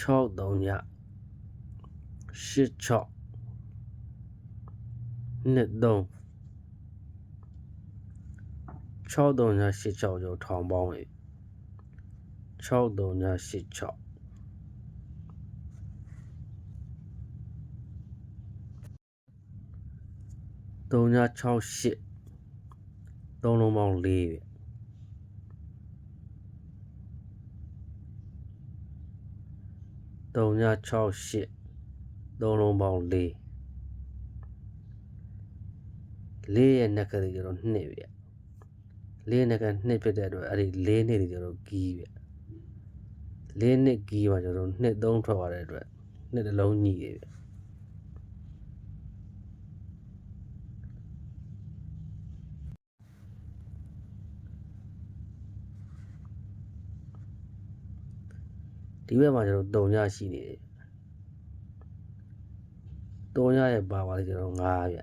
6 3ည8 6နှစ်3 6 3ည8 6ကျော်ထောင်ပေါင်းလေ6 3ည8 6 3ည6 8သုံးလုံးပေါင်း4ဗျ 3ည6 8သုံးလုံးပေါင်း4 4ရဲ့နက်ကလေးကျတော့2ဗျ4နက်က2ဖြစ်တဲ့အတွက်အဲ့ဒီ4နှစ်တွေကျတော့ကီးဗျ4နှစ်ကီးမှာကျတော့2 3ထွက်သွားတဲ့အတွက်နှစ်တစ်လုံးညီတယ်ဗျ ဒီဘက်မှာကျတော့3ညရှိနေတယ်3ညရဲ့ပါပါလေးကျတော့5ဗျ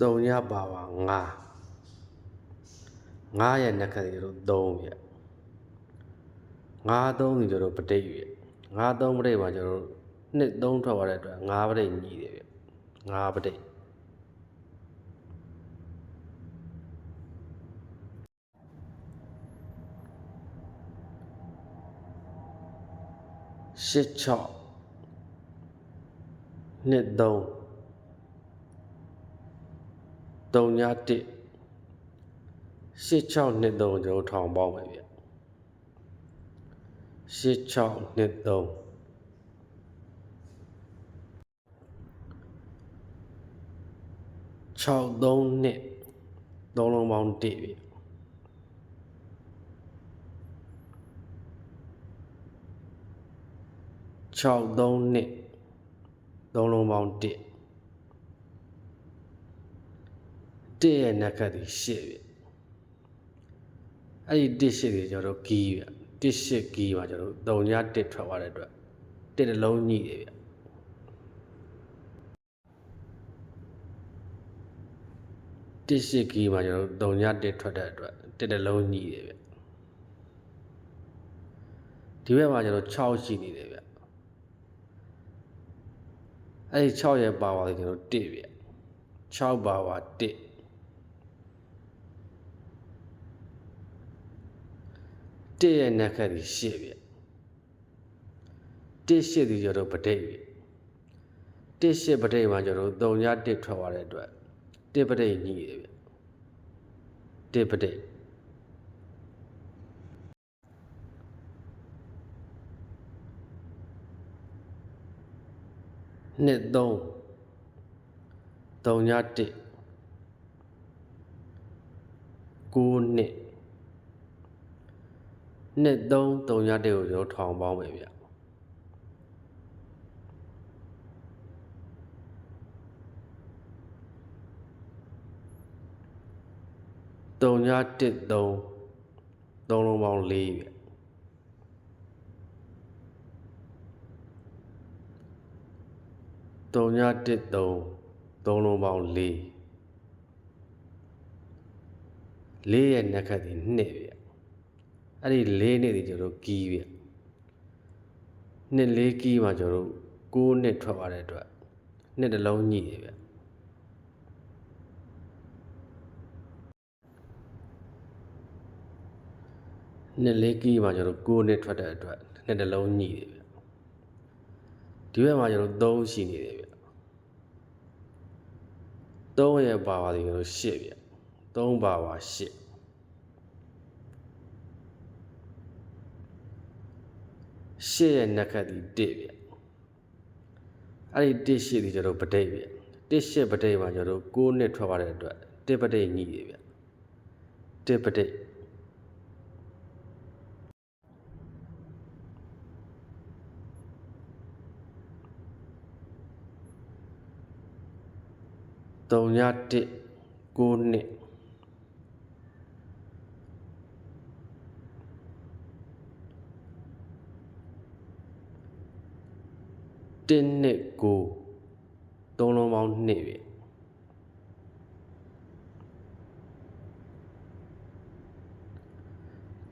3ညပါပါ5 9ရဲ့နက်ကလေးကျတော့3ဗျ9 3စီကျတော့ပဋိတ်ဗျ9 3ပဋိတ်မှာကျတော့နှစ်3ထွက်သွားတဲ့အတွက်9ပဋိတ်ညီတယ်ဗျ9ပဋိတ် ရှစ်6နှစ်3 3ည1 86နှစ်3ကျွန်တော်ထောင်ပေါင်းပဲဗျ86နှစ်3 63နှစ်သုံးလုံးပေါင်း1ဗျ 63နှစ်သုံးလုံးပေါင်း1 1ရဲ့နက်ခတ်ဒီ8ဗျအဲ့ဒီ1 8တွေကျွန်တော်တို့ကီးဗျ1 8ကီးမှာကျွန်တော်တို့3ည1ထွက်သွားတဲ့အတွက်1တစ်လုံးညှိတယ်ဗျ1 8ကီးမှာကျွန်တော်တို့3ည1ထွက်တဲ့အတွက်1တစ်လုံးညှိတယ်ဗျဒီဘက်မှာကျွန်တော်6ရှိနေတယ်ဗျ အဲ့ဒီ6ရဲ့ပါဝါကိုကျွန်တော်1ဗျ6ပါဝါ1 1ရဲ့နက်ခတ်ဒီ8ဗျ1 8ဒီကျတော့ပဋိတ်ဗျ1 8ပဋိတ်မှာကျတော့3ည1ထွက်သွားတဲ့အတွက်1ပဋိတ်ညီတယ်ဗျ1ပဋိ နှစ်3 3ည1 9နှစ်နှစ်3 3ည1ကိုကျွန်တော်ထောင်ပေါင်းမယ်ဗျ3ည1 3 3လုံးပေါင်း4ဗျ 3ည1 3 3လုံးပေါင်း4 4ရဲ့နက်ခတ်ဒီ2ဗျအဲ့ဒီ၄နှစ်ဒီကျွန်တော်ကီးဗျနှစ်လေးကီးမှာကျွန်တော်6နှစ်ထွက်သွားတဲ့အတွက်နှစ်တစ်လုံးညှိတယ်ဗျနှစ်လေးကီးမှာကျွန်တော်6နှစ်ထွက်တဲ့အတွက်နှစ်တစ်လုံးညှိတယ်ဗျ ဒီဘက်မှာကျွန်တော်3ရှိနေတယ်ဗျ3ရဲ့ပါပါဒီကျွန်တော်8ဗျ3ပါပါ8ရှေ့ရဲ့နက်ခတ်ဒီ1ဗျအဲ့ဒီ1ရှေ့ဒီကျတော့ပဋိတ်ဗျ1ရှေ့ပဋိတ်မှာကျတော့6နှစ်ထွက်သွားတဲ့အတွက်1ပဋိတ်ညီတယ်ဗျ1ပဋိ တ်3ည1 9နှစ်1နှစ်ကိုသုံးလုံးပေါင်း2ပြီ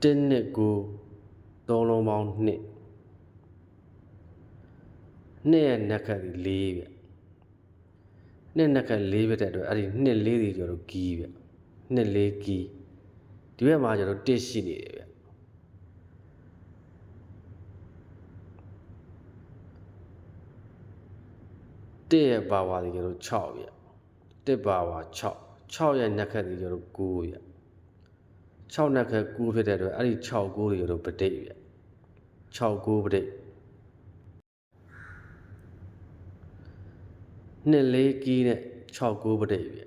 1နှစ်ကိုသုံးလုံးပေါင်းနှစ်နှစ်ရဲ့နက်ခတ်ဒီ၄ဗျ နှစ်နက်ခတ်၄ပြတဲ့အတွက်အဲ့ဒီနှစ်၄ဒီကျွန်တော်တို့ဂီးဗျနှစ်၄ဂီးဒီဘက်မှာကျွန်တော်တစ်ရှိနေတယ်ဗျတစ်ရဲ့ဘာဝါဒီကျွန်တော်6ဗျတစ်ဘာဝါ6 6ရဲ့နက်ခတ်ဒီကျွန်တော်9ဗျ6နက်ခတ်9ဖြစ်တဲ့အတွက်အဲ့ဒီ6 9တွေကျွန်တော်ပဋိဗျ6 9ပဋိ နှစ်လေးကီးနဲ့6 9ပဋိဗျ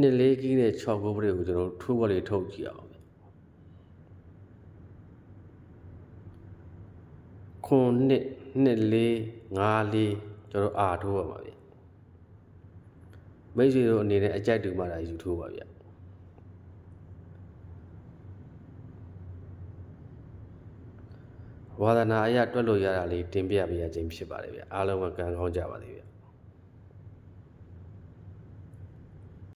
နှစ်လေးကီးနဲ့6 9ပဋိကိုကျွန်တော်ထိုးဝက်လေးထုတ်ကြည့်အောင်ဗျခွန်နှစ်နှစ်လေး5လေးကျွန်တော်အာထိုးရမှာဗျမိတ်ဆွေတို့အနေနဲ့အကြိုက်တူမှလာယူထိုးပါဗျ ဝါဒနာအရာတွက်လို့ရတာလေးတင်ပြပေးရခြင်းဖြစ်ပါတယ်ဗျအားလုံးကကံကောင်းကြပါစေဗျ